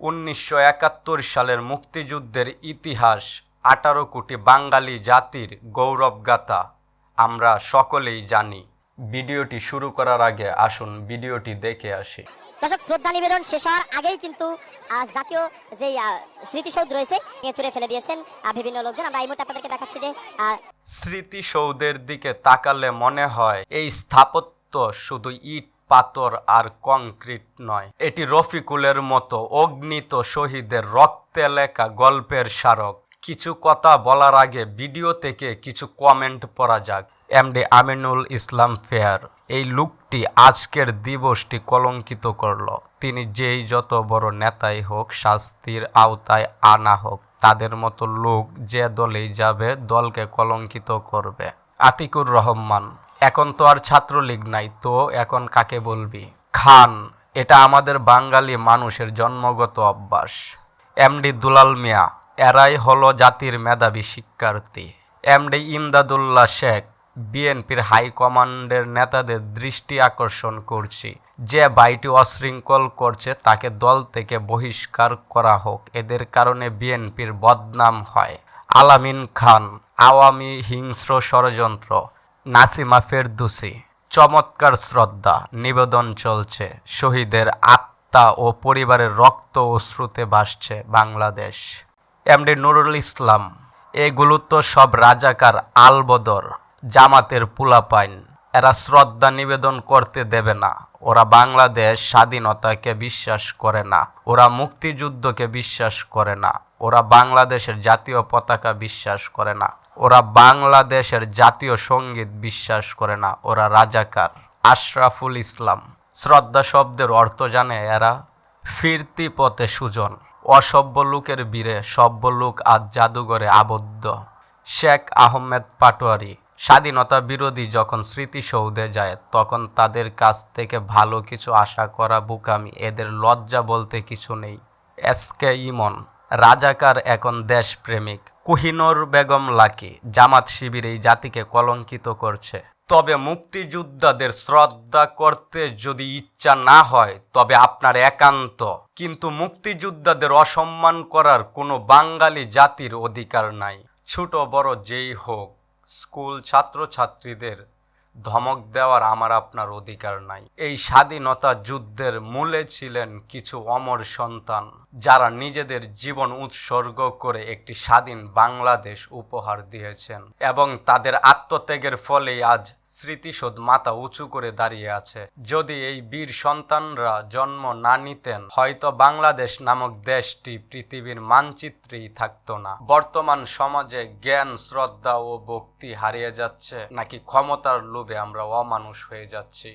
উনিশশো একাত্তর সালের মুক্তিযুদ্ধের ইতিহাস আঠারো কোটি বাঙালি জাতির গৌরবগাথা। আমরা সকলেই জানি। ভিডিওটি শুরু করার আগে আসুন ভিডিওটি দেখে আসি। দর্শক শ্রদ্ধা নিবেদন শেষ হওয়ার আগেই কিন্তু জাতীয় যে স্মৃতিসৌধ রয়েছে নিয়ে ছুড়ে ফেলে দিয়েছেন বিভিন্ন লোকজন। আমরা এই মুহূর্তে আপনাদেরকে দেখাচ্ছি যে স্মৃতিসৌধের দিকে তাকালে মনে হয় এই স্থাপত্য শুধু ইট পাথর আর কংক্রিট নয়। এটি রফিকুলের মতো অগ্নিত শহীদের রক্তে লেখা গল্পের স্মারক। কিছু কথা বলার আগে ভিডিও থেকে কিছু কমেন্ট পড়া যাক। এমডি আমিনুল ইসলাম ফেয়ার, এই লুকটি আজকের দিবসটি কলঙ্কিত করল। তিনি যেই যত বড় নেতাই হোক, শাস্তির আওতায় আনা হোক, তাদের মতো লোক যে দলেই যাবে, দলকে কলঙ্কিত করবে। আতিকুর রহমান। এখন তো আর ছাত্রলীগ নাই, তো এখন কাকে বলবি? খান, এটা আমাদের বাঙালি মানুষের জন্মগত অভ্যাস। এমডি দুলাল মিয়া, এরাই হলো জাতির মেধাবী শিক্ষার্থী। এমডি ইমদাদুল্লাহ শেখ, বিএনপির হাইকমান্ডের নেতাদের দৃষ্টি আকর্ষণ করছি। যে বাইটি অশৃঙ্খল করছে, তাকে দল থেকে বহিষ্কার করা হোক, এদের কারণে বিএনপির বদনাম হয়। আলামিন খান, আওয়ামী হিংস্র ষড়যন্ত্র। নাসিমা ফেরদুসি, চমৎকার শ্রদ্ধা, নিবেদন চলছে। শহীদের আত্মা ও পরিবারের রক্ত ও শ্রুতে ভাসছে বাংলাদেশ। এমডি নুরুল ইসলাম এগুলো তো সব রাজাকার আলবদর, জামাতের পুলাপাইন, এরা শ্রদ্ধা নিবেদন করতে দেবে না। ওরা বাংলাদেশ স্বাধীনতাকে বিশ্বাস করে না, ওরা মুক্তিযুদ্ধকে বিশ্বাস করে না। ওরা বাংলাদেশের জাতীয় পতাকা বিশ্বাস করে না। ওরা বাংলাদেশের জাতীয় সংগীত বিশ্বাস করে না। ওরা রাজাকার। আশরাফুল ইসলাম। শ্রদ্ধা শব্দের অর্থ জানে এরা। ফিরতি পথে সুজন। অসভ্য লোকের বীরে সভ্য লোক আজ জাদুঘরে আবদ্ধ। শেখ আহমেদ পাটোয়ারি। স্বাধীনতা বিরোধী যখন স্মৃতিসৌধে যায়, তখন তাদের কাছ থেকে ভালো কিছু আশা করা বুকামি। এদের লজ্জা বলতে কিছু নেই। S K Emon. রাজাকার এখন দেশপ্রেমিক। কুহিনুর বেগম লাকি জামাত শিবির এই জাতিকে কলঙ্কিত করছে। তবে মুক্তিযোদ্ধাদের শ্রদ্ধা করতে যদি ইচ্ছা না হয়, তবে আপনার একান্ত। কিন্তু মুক্তিযোদ্ধাদের অসম্মান করার কোনো বাঙালি জাতির অধিকার নাই। ছোট বড় যেই হোক, স্কুল ছাত্রছাত্রীদের ধমক দেওয়ার আমার আপনার অধিকার নাই। এই স্বাধীনতা যুদ্ধের মূলে ছিলেন কিছু অমর সন্তান যারা নিজেদের জীবন উৎসর্গ করে একটি স্বাধীন বাংলাদেশ উপহার দিয়েছেন এবং তাদের আত্মত্যাগের ফলে আজ স্মৃতিসৌধ মাথা উঁচু করে দাঁড়িয়ে আছে। যদি এই বীর সন্তানরা জন্ম না নিতেন, হয়তো বাংলাদেশ নামক দেশটি পৃথিবীর মানচিত্রেই থাকতো না। বর্তমান সমাজে জ্ঞান, শ্রদ্ধা ও ভক্তি হারিয়ে যাচ্ছে, নাকি ক্ষমতার লোভে আমরা অমানুষ হয়ে যাচ্ছি।